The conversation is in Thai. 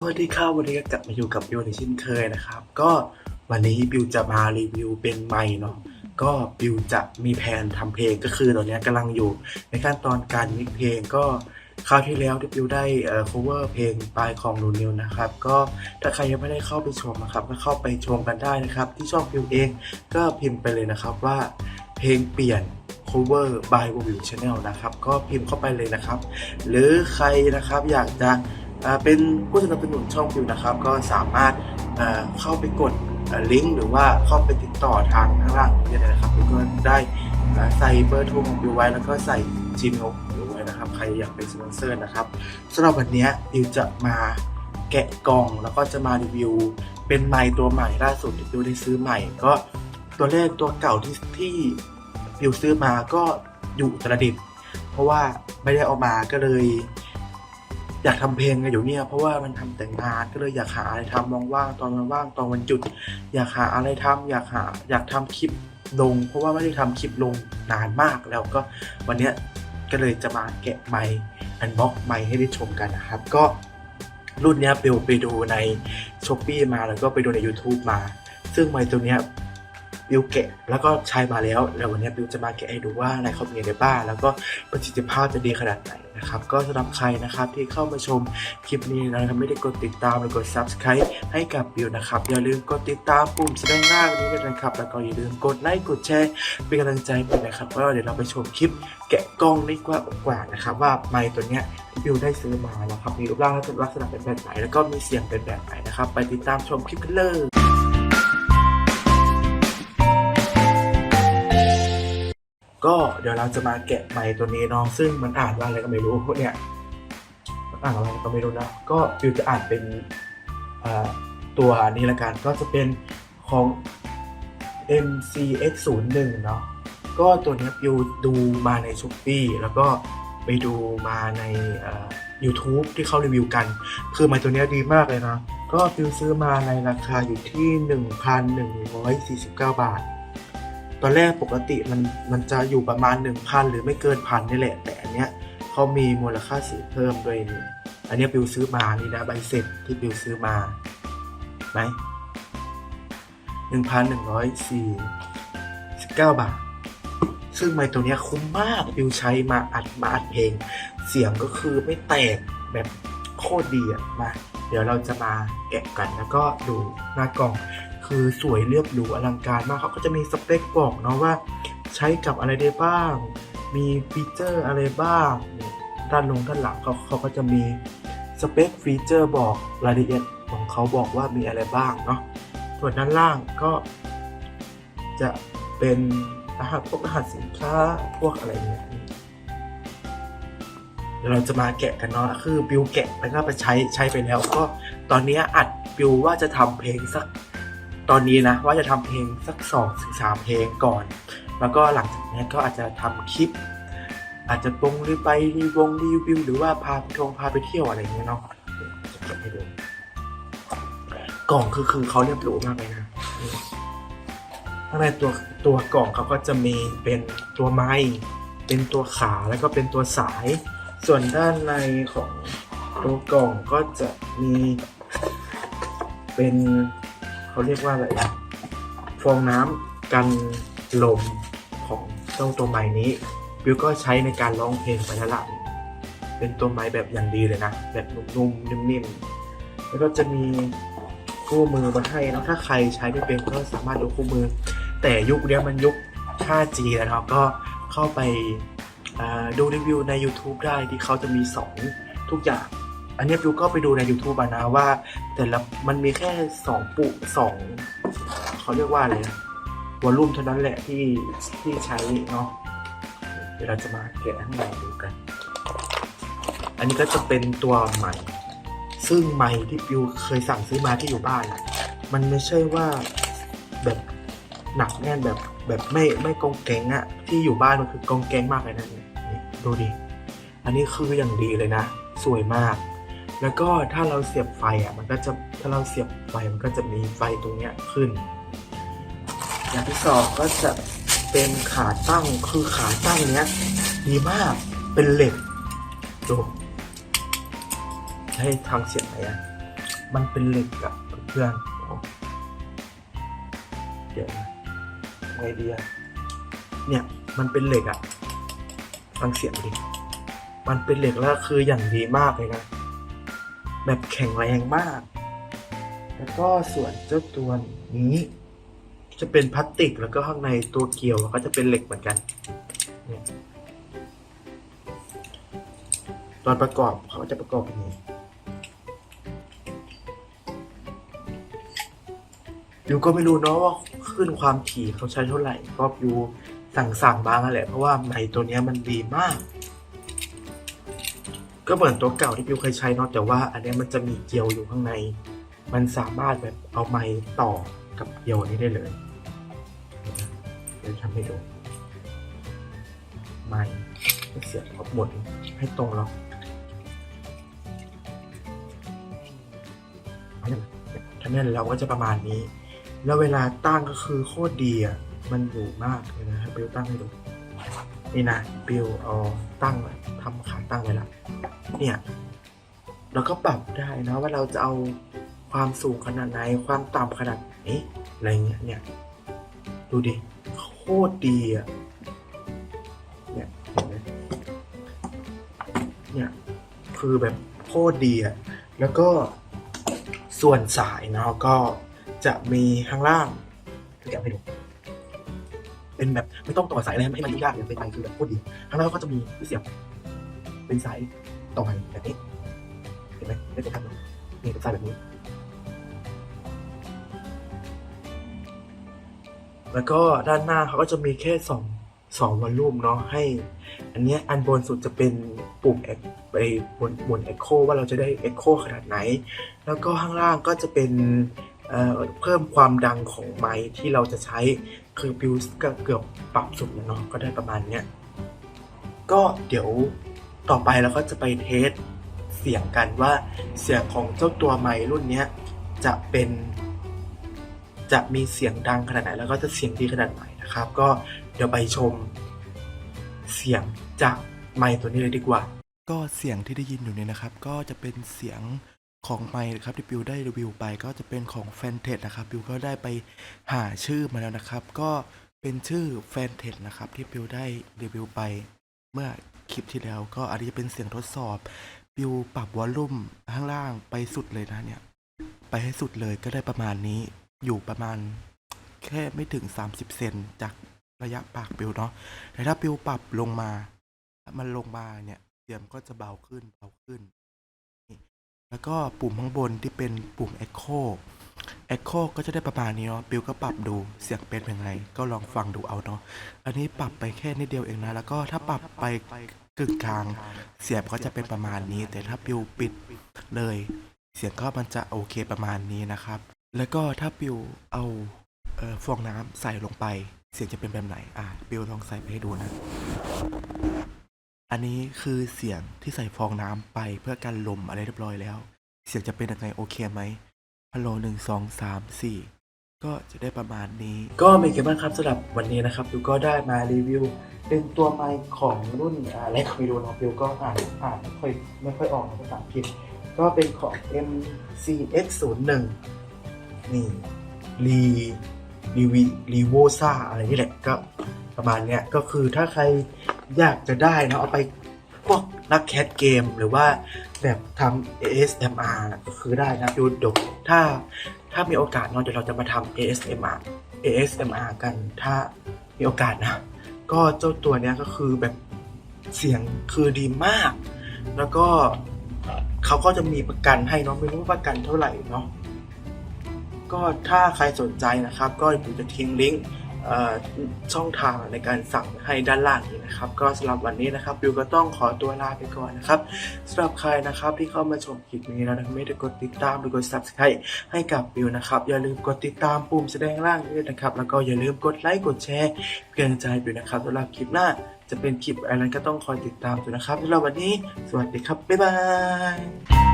สวัสดีครับวันนี้ก็กลับมาอยู่กับบิวในเช่นเคยนะครับ ก็วันนี้บิวจะมารีวิวเป็นไมค์เนาะก็บิวจะมีแผนทำเพลงก็คือตอนนี้กำลังอยู่ ในขั้นตอนการมิกเพลงก็คราวที่แล้วที่บิวได้เอ่อ cover เพลงปลายของนูนิวนะครับ ก็ถ้าใครยังไม่ได้เข้าไปชมนะครับก็เข้าไปชมกันได้นะครับ ที่ช่องบิวเองก็พิมพ์ไปเลยนะครับว่า เพลงเปลี่ยน cover by w i w Channel นะครับ ก็พิมพ์เข้าไปเลยนะครับ หรือใครนะครับอยากจะ เป็นผู้สนับสนุนช่องฟิวนะครับ ก็สามารถเข้าไปกดลิงก์หรือว่าเข้าไปติดต่อทางข้างล่างนี้ได้นะครับแล้วก็ได้ใส่เบอร์โทรของฟิวไว้แล้วก็ใส่ Gmail ฟิวไว้นะครับ ใครอยากเป็นสปอนเซอร์นะครับสำหรับวันนี้ฟิวจะมาแกะกล่องแล้วก็จะมารีวิว เป็นไมค์ตัวใหม่ล่าสุดที่ฟิวได้ซื้อใหม่ ก็ตัวแรกตัวเก่าที่ที่ฟิวซื้อมาก็อยู่ตรดิตเพราะว่าไม่ได้เอามาก็เลย อยากทำเพลงไงอยู่เนี่ยเพราะว่ามันทำแต่งงานก็เลยอยากหาอะไรทำว่างๆตอนมันว่างตอนวันหยุด อยากหาอะไรทำอยากหาอยากทำคลิปลง เพราะว่าไม่ได้ทำคลิปลงนานมากแล้วก็วันเนี้ยก็เลยจะมาแกะไมค์อันบ็อกไมค์ให้ได้ชมกันนะครับ ก็รุ่นเนี้ยเบลไปดูในช้อปปีมาแล้วก็ไปดูใน YouTube มา ซึ่งไมค์ตัวเนี้ยบิวแกะแล้วก็ใช้มาแล้ว แล้ววันนี้บิวจะมาแกะให้ดูว่าอะไรเขามีอะไรบ้างแล้วก็ประสิทธิภาพจะดีขนาดไหน นะครับก็สำหรับใครนะครับที่เข้ามาชมคลิปนี้นะครับไม่ได้กดติดตามหรือกด subscribe ให้กับบิวนะครับ อย่าลืมกดติดตามปุ่มแสดงหน้านี้ด้วยนะครับ แล้วก็อย่าลืมกดไลค์กดแชร์เป็นกำลังใจไปนะครับว่าเดี๋ยวเราไปชมคลิปแกะกล้องดีกว่ากว่านะครับ ว่าไมค์ตัวเนี้ยที่บิวได้ซื้อมานะครับมีรูปร่างลักษณะเป็นแบบไหนแล้วก็มีเสียงเป็นแบบไหนนะครับ ไปติดตามชมคลิปกันเลย ก็เดี๋ยวเราจะมาแกะไมค์ตัวนี้เน้องซึ่งมันอ่านว่าอะไรก็ไม่รู้เนี่ยมันอ่านอะไรก็ไม่รู้นะก็ฟิวจะอ่านเป็นตัวนี้ละกันก็จะเป็นของ MCX01 เนาะก็ตัวเนี้ยฟิวดูมาในช้อปปีแล้วก็ไปดูมาใน YouTube ที่เขารีวิวกัน คือไมค์ตัวเนี้ยดีมากเลยนะ ก็ฟิวซื้อมาในราคาอยู่ที่ 1,149 บาท ตอนแรกปกติมันมันจะอยู่ประมาณ 1,000 หรือไม่เกินพันนี่แหละ แต่อันเนี้ยเขามีมูลค่าสีเพิ่มด้วยนี่อันนี้บิวซื้อมานี่นะใบเสร็จที่บิวซื้อมาไหมหนึ่งพันหนึ่งร้อยสี่สิบเก้าบาท ซึ่งไมค์ตัวเนี้ยคุ้มมากบิวใช้มาอัดมาอัดเพลง เสียงก็คือไม่แตกแบบโคตรดีอะมา เดี๋ยวเราจะมาแกะกันแล้วก็ดูหน้ากล่อง คือสวยเรียบหรูอลังการมากเขาก็จะมีสเปคบอกเนาะว่าใช้กับอะไรได้บ้าง มีฟีเจอร์อะไรบ้าง ด้านลงด้านหลังเขาเขาก็จะมีสเปคฟีเจอร์บอกรายละเอียดของเขาบอกว่ามีอะไรบ้างเนาะ ส่วนด้านล่างก็จะเป็นรหัสพวกรหัสสินค้าพวกอะไรเนี่ยเดี๋ยวเราจะมาแกะกันเนาะ คือบิวแกะแล้วก็ไปใช้ใช้ไปแล้ว ก็ตอนนี้อัดบิวว่าจะทำเพลงสัก ตอนนี้นะว่าจะทำเพลงสักสองถึงสามเพลงก่อน แล้วก็หลังจากนี้ก็อาจจะทำคลิป อาจจะตรงหรือไปรีวงรีวิวหรือว่าพาไปทงพาไปเที่ยวอะไรอย่างเงี้ยเนาะจะเก็บให้ดูกล่องคือคือเขาเรียบหรูมากเลยนะข้างในตัวตัวกล่องเขาก็จะมีเป็นตัวไม้เป็นตัวขาแล้วก็เป็นตัวสาย ส่วนด้านในของตัวกล่องก็จะมีเป็น เขาเรียกว่าอะไรฟองน้ำกันลมของเจ้าตัวไม้นี้บิวก็ใช้ในการร้องเพลงไปแล้วล่ะเป็นตัวไม้แบบอย่างดีเลยนะ แบบนุ่มๆนิ่มๆแล้วก็จะมีคู่มือมาให้นะถ้าใครใช้ไม่เป็นก็สามารถดูคู่มือ แต่ยุคเนี้ยมันยุค 5G แล้วเนาะก็เข้าไปดูรีวิวใน YouTube ได้ที่เขาจะมีสอนทุกอย่าง อันนี้ยบิวก็ไปดูใน YouTube อะนะว่า แต่ละมันมีแค่สองปุสองเขาเรียกว่าอะไรวอลลุ่มเท่านั้นแหละที่ที่ใช้เนาะเดี๋ยวเราจะมาแกะข้างในดูกัน อันนี้ก็จะเป็นตัวใหม่ ซึ่งใหม่ที่บิวเคยสั่งซื้อมาที่อยู่บ้านอะมันไม่ใช่ว่าแบบหนักแน่นแบบแบบไม่ไม่กองแกงอะที่อยู่บ้านมันคือกองแกงมากเลยนะเนี่ยนี่ดูดิ อันนี้คืออย่างดีเลยนะ สวยมาก แล้วก็ถ้าเราเสียบไฟอะมันก็จะถ้าเราเสียบไฟมันก็จะมีไฟตรงเนี้ยขึ้น อย่างที่สองก็จะเป็นขาตั้งคือขาตั้งเนี้ยดีมากเป็นเหล็กดูให้ทางเสียบไหนอะมันเป็นเหล็กอะเพื่อนเดี๋ยวไอเดียเนี่ยมันเป็นเหล็กอะฟังเสียงดิมันเป็นเหล็กแล้วคืออย่างดีมากเลยนะ แบบแข็งแรงมาก แล้วก็ส่วนเจ้าตัวนี้ จะเป็นพลาสติกแล้วก็ข้างในตัวเกี่ยวก็จะเป็นเหล็กเหมือนกัน ตอนประกอบเขาจะประกอบแบบนี้ยูก็ไม่รู้เนาะว่าขึ้นความถี่เขาใช้เท่าไหร่ก็ยูสั่งสั่งมาแหละเพราะว่าไม้ตัวเนี้ยมันดีมาก ก็เหมือนตัวเก่าที่พิวเคยใช้เนาะแต่ว่าอันนี้มันจะมีเกลียวอยู่ข้างใน มันสามารถแบบเอาไม้ต่อกับเกลียวนี้ได้เลยเดี๋ยวทำให้ดูไม้เสียบหมดให้ตรงแล้วถ้าแน่นเราก็จะประมาณนี้ แล้วเวลาตั้งก็คือโคตรดีอะมันอยู่มากเลยนะครับิวตั้งให้ดูนี่นะบิวเอาตั้งไว้ ทำขาตั้งไว้ละเนี่ยเราก็ปรับได้นะว่าเราจะเอาความสูงขนาดไหนความต่ำขนาดไหนอะไรเงี้ยเนี่ยดูดิโคตรดีอะเนี่ยเห็นไหมเนี่ยคือแบบโคตรดีอะแล้วก็ส่วนสายเนาะก็จะมีข้างล่างที่จะให้ดูเป็นแบบไม่ต้องต่อสายอะไรให้มันยุ่งยากเลยเป็นไปคือแบบโคตรดีข้างล่างก็จะมีเสียบ เป็นสายต่อไปแบบนี้เห็นไหมไม่เป็นทางนี่เป็นสายแบบนี้ แล้วก็ด้านหน้าเขาก็จะมีแค่สองสองวอลลุ่มเนาะให้ อันเนี้ยอันบนสุดจะเป็นปุ่มเอ็กไปบนบนเอ็กโคว่าเราจะได้เอ็กโคขนาดไหน แล้วก็ข้างล่างก็จะเป็นเอ่อเพิ่มความดังของไมค์ที่เราจะใช้คือบิวก็เกือบปรับสุดแล้วเนาะก็ได้ประมาณเนี้ยก็เดี๋ยว ต่อไปเราก็จะไปเทสเสียงกันว่าเสียงของเจ้าตัวไมค์รุ่นนี้จะเป็นจะมีเสียงดังขนาดไหน แล้วก็จะเสียงดีขนาดไหนนะครับ ก็เดี๋ยวไปชมเสียงจากไมค์ตัวนี้เลยดีกว่า ก็เสียงที่ได้ยินอยู่เนี่ยนะครับ ก็จะเป็นเสียงของไมค์นะครับที่บิวได้รีวิวไปก็จะเป็นของแฟนเทสนะครับบิวก็ได้ไปหาชื่อมาแล้วนะครับ ก็เป็นชื่อแฟนเทสนะครับที่บิวได้รีวิวไป เมื่อคลิปที่แล้วก็อันนี้จะเป็นเสียงทดสอบบิวปรับวอลลุ่มข้างล่างไปสุดเลยนะเนี่ย ไปให้สุดเลยก็ได้ประมาณนี้อยู่ประมาณแค่ไม่ถึง 30 เซนจากระยะปากบิวเนาะแต่ถ้าบิวปรับลงมาถ้ามันลงมาเนี่ยเสียงก็จะเบาขึ้นเบาขึ้นนี่แล้วก็ปุ่มข้างบนที่เป็นปุ่ม Echo Echo ก็จะได้ประมาณนี้เนาะบิวก็ปรับดูเสียงเป็นยังไง ก็ลองฟังดูเอาเนาะอันนี้ปรับไปแค่นิดเดียวเองนะ แล้วก็ถ้าปรับไปกึ่งกลาง เสียงก็จะเป็นประมาณนี้ แต่ถ้าบิวปิดเลย เสียงก็มันจะโอเคประมาณนี้นะครับ แล้วก็ถ้าบิวเอาเอ่อฟองน้ำใส่ลงไป เสียงจะเป็นแบบไหนอะบิวลองใส่ไปให้ดูนะอันนี้คือเสียงที่ใส่ฟองน้ำไปเพื่อกันลมอะไรเรียบร้อยแล้ว เสียงจะเป็นยังไงโอเคไหม ฮัลโหลหนึ่งสองสามสี่ก็จะได้ประมาณนี้ ก็เป็นบ้างครับสำหรับวันนี้นะครับบิวก็ได้มารีวิวเป็นตัวไมค์ของรุ่นอะไรก็ไม่รู้เนาะบิวก็อ่านอ่านไม่ค่อยไม่ค่อยออกภาษาอังกฤษก็เป็นของ MCX01 นี่รีรีวีรีโวซาอะไรนี่แหละก็ประมาณเนี้ยก็คือถ้าใครอยากจะได้นะเอาไปพวกนักแคสเกมหรือว่า แบบทำ ASMR ก็คือได้นะดูดยวถ้าถ้ามีโอกาสเนาะเดี๋ยวเราจะมาทำ ASMR ASMR กันถ้ามีโอกาสนะ ก็เจ้าตัวเนี้ยก็คือแบบเสียงคือดีมาก แล้วก็เขาก็จะมีประกันให้เนาะไม่รู้ประกันเท่าไหร่เนาะก็ถ้าใครสนใจนะครับ ก็เดี๋ยวจะทิ้งลิงก์ ช่องทางในการสั่งให้ด้านล่างนี้นะครับ ก็สำหรับวันนี้นะครับบิวก็ต้องขอตัวลาไปก่อนนะครับสำหรับใครนะครับที่เข้ามาชมคลิปนี้แล้วนะไม่ได้กดติดตามหรือกด subscribe ให้กับบิวนะครับ อย่าลืมกดติดตามปุ่มแสดงล่างนี้ด้วยนะครับ แล้วก็อย่าลืมกดไลค์กดแชร์เพื่อเป็นใจบิวนะครับสำหรับคลิปหน้าจะเป็นคลิปอะไรก็ต้องคอยติดตามดูนะครับสำหรับวันนี้ สวัสดีครับบ๊ายบาย